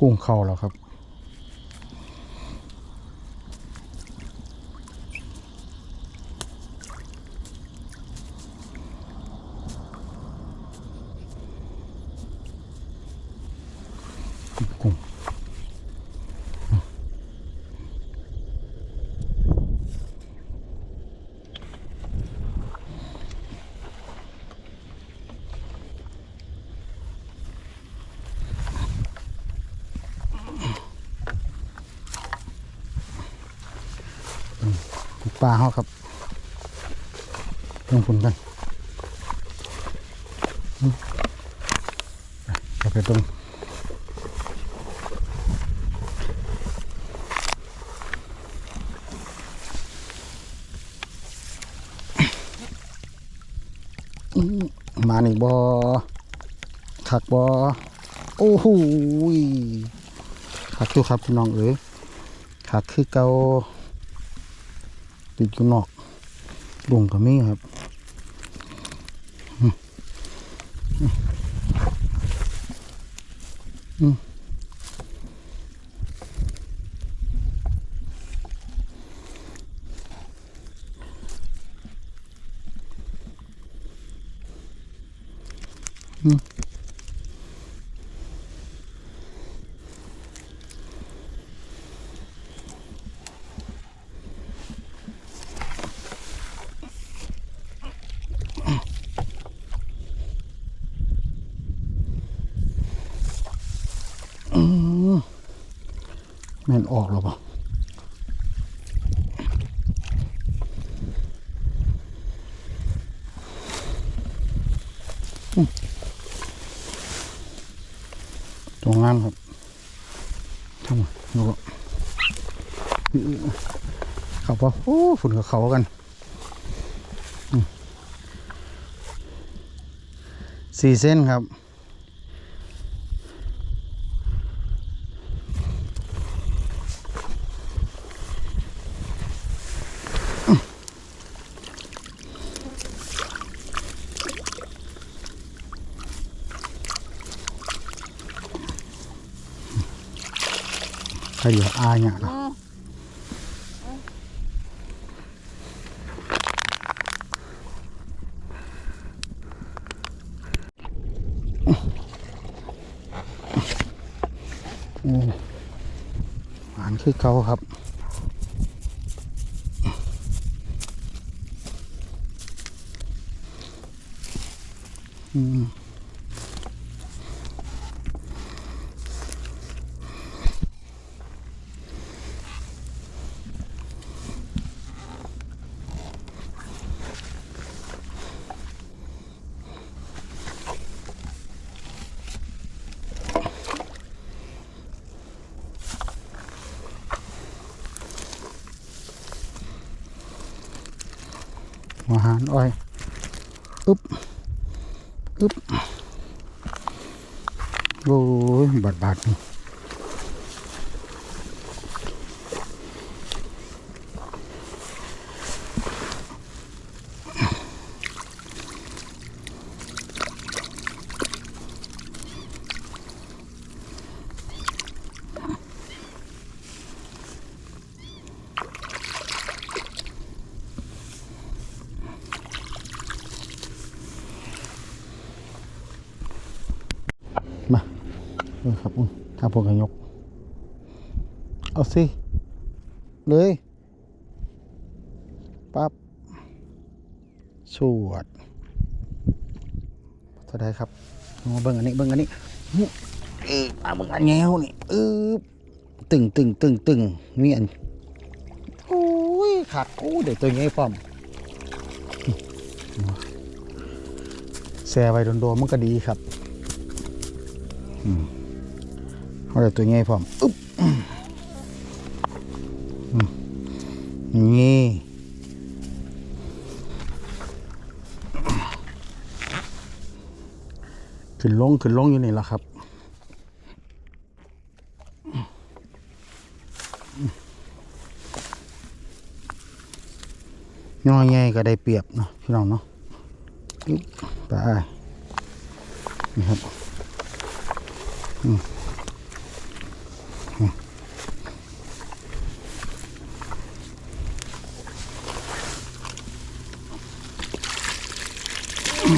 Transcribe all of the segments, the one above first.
กุ้งเข้าแล้วครับ กุ้ง ปลาเขาครับลงทุนกันอืมไปตรงมานี่บอขักบอโอ้โหยขักอยู่ครับพี่น้องเอ๋ยขักคือเกา ติดอยู่นอกลุงกับมีครับอืมอืม ออกแล้วปะอืมตรงนั้นครับทำไมดูก่อนเขาปะโอ้ฝุ่นกับเขากันสี่เส้นครับ ใครเหลื ออาเนี่ยนะโอ้หวานคือเก่าครับอืม หัวหานอ้อยอึ๊บอึ๊บโอ้ยบาดบาดนี่ ครับถ้าพวกกันยก เอาสิ เลยปั๊บสวดเท่าไดครับเบิ่งอันนี้เบิ่งอันนี้อือเออมาเบิ่งอันแงวนี่เออตึงตึงตึงตึงนี่อันโอ้ยขาดโอ้เดี๋ยวตัวใหญ่พร้อมแซ่ไว้โดนๆมันก็ดีครับเขา เดี๋ยตัวใหญ่พร้อมอึ๊บนี่ขึ้นลงขึ้นลงอยู่นี่แหละครับย่อใหญ่ก็ได้เปรียบเนาะพี่น้องเนาะไปนี่ครับ น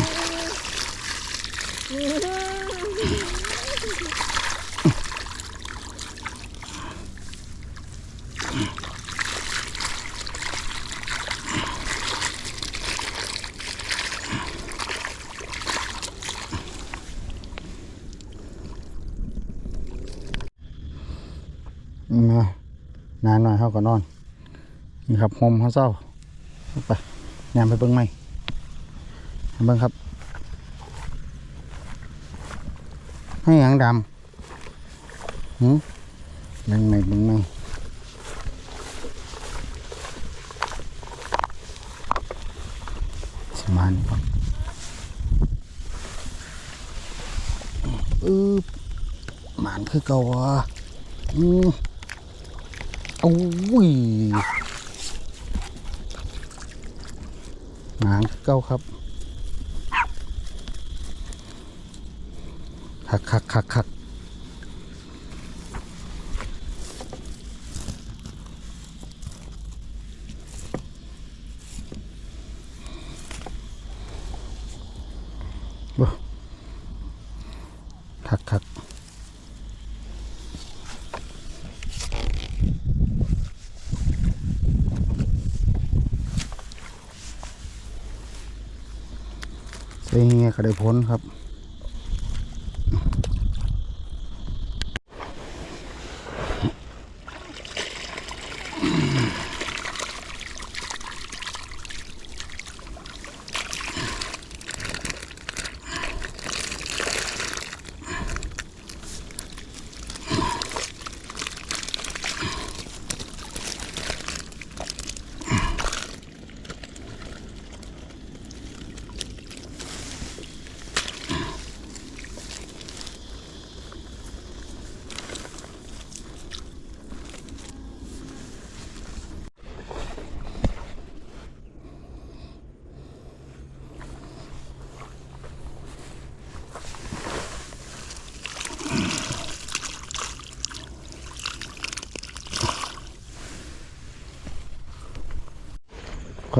านหน่อยเขาก็นอน นี่ครับหมเขาเศร้าไปยามไปเบิ้งไหม ให้เบิ้งครับ ให้หางดำหืมเบิ้งไหมเบิ้งไหมสมานครับอือหมานคือเก่าวะอืมโอ้ยหานคือเก่าครับ คักคักคักคักว้าคักคักใส่เงี้ยก็ได้ผลครับ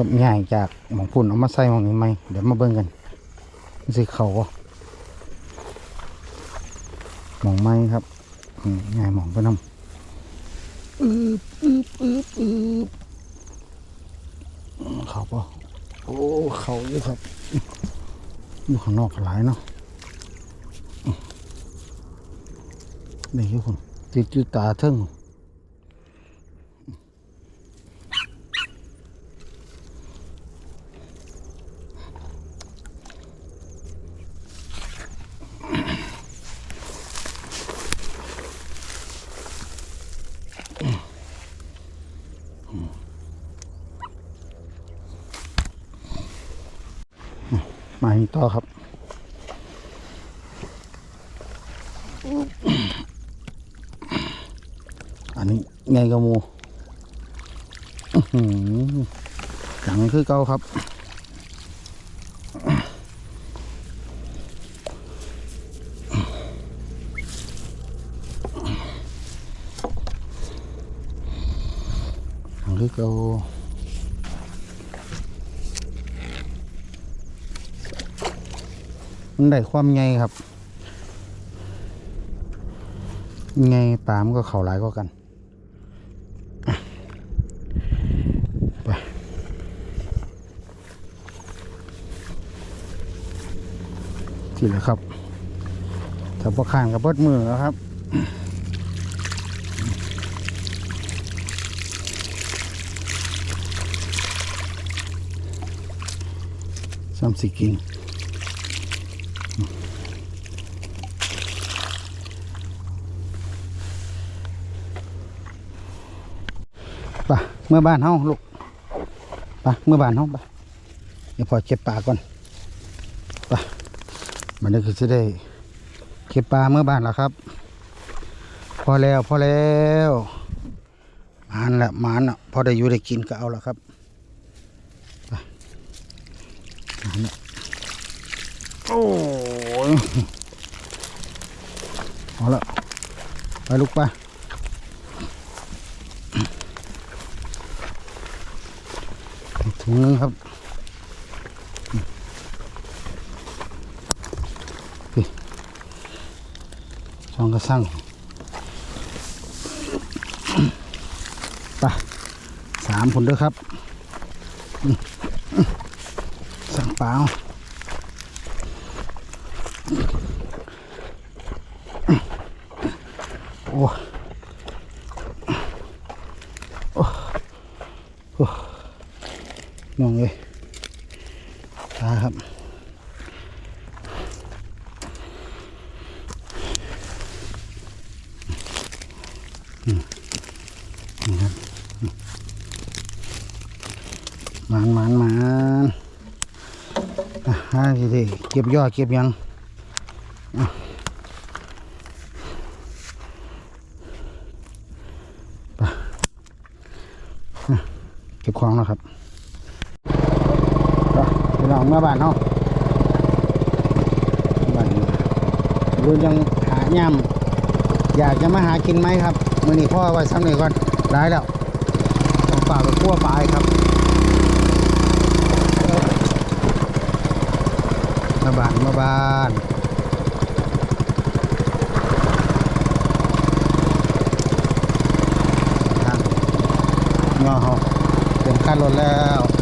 บง่ายจากหมองพุ่นเอามาใส่หมองนี้ไหมเดี๋ยวมาเบิ่งกันมันสิเขาบ่หมองไม้ครับอืมง่ายหมองไปนำอืบอืบอืบอืบอืมเขาบ่โอ้เขาอยู่ครับอยู่ข้างนอกก็หลายเนาะอืมนี่อยู่คนติดอยู่ตาเทิง อีกต่อครับอันนี้ไงกระมูอื้อหือหนังคือเก่าครับหนังคือเก่า มันได้ความไงครับไงปลามันก็เข่าหลายก็กันไปที่เหลือครับถ้าพอข้างกับเบิดมือแล้วครับซ้ำสิกิง ไปเมื่อบ้านเฮาลูกไปเมื่อบ้านเฮาไปเดี๋ยวพอเก็บปลาก่อนไปมันนี้คือจะได้เก็บปลาเมื่อบ้านแล้วครับ พอแล้วพอแล้วมานละมานละพอได้อยู่ได้กินก็เอาละครับไปหมานละโอ้ยเอาละไปลูกไป ถุงนึงครับช่องกระสั่งปะสามผลด้วยครับ สั่งเปล่า มองเลยตาครับมันมันมันอะฮะทีเก็บยอดเก็บยังเก็บของแล้วครับ เมื่อบ้านเฮาบ้านรุ่นยังหาย่ำอยากจะมาหากินไหมครับมื่อนี้พ่อไว้ซ้ำหนึ่งก่อนได้แล้วผมฝากไปคั่วปลายครับมาบ้านมาบ้านทางงอเฮาเต็มคันรถแล้ว